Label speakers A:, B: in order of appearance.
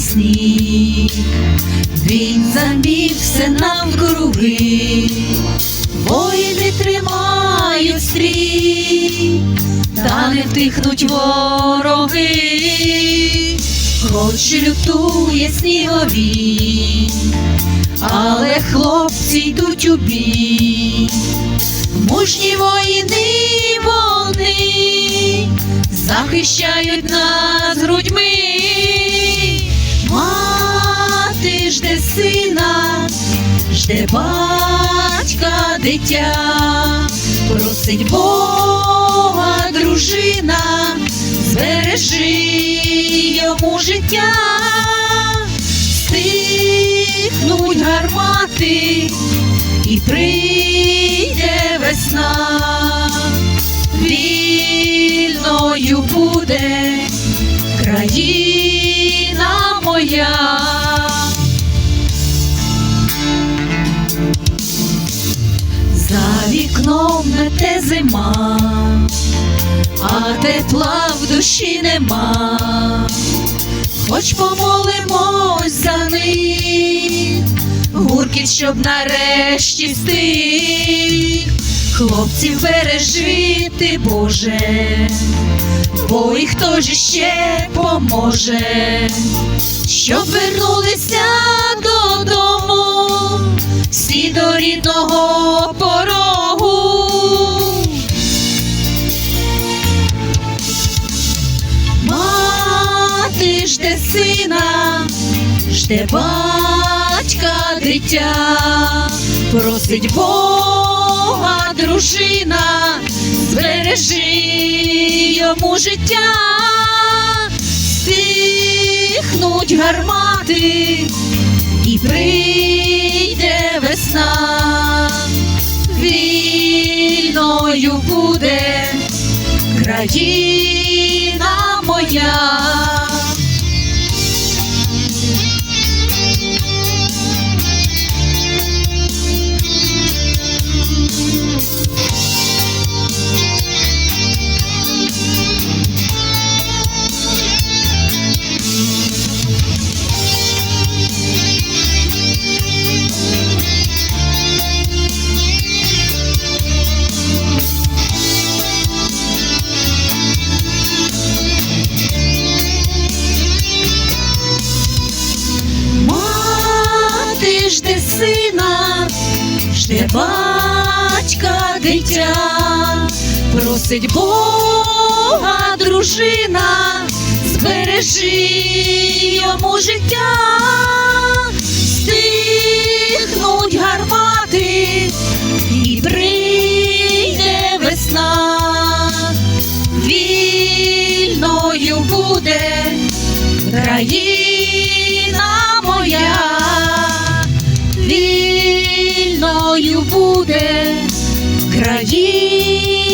A: сніг, він заміг все навкруги, воїни тримають стрій, та не втихнуть вороги, хоч лютує снігові, але хлопці йдуть у бій, мужні воїни вони захищають нас грудьми. Жде батька дитя, просить Бога дружина, збережи йому життя, стихнуть гармати і прийде весна, вільною буде країна вікном мете зима, а тепла в душі нема, хоч помолимось за них, гуркіт, щоб нарешті стих, хлопців бережити, Боже, бо і хто ж ще поможе, щоб вернулися додому, всі до рідного жде сина, жде батька дитя, просить Бога дружина, збережи йому життя, стихнуть гармати і прийде весна, вільною буде країна моя. Жде сина, жде батька дитя, просить Бога дружина, збережи йому життя, стихнуть гармати і прийде весна, вільною буде країна вільною буде країна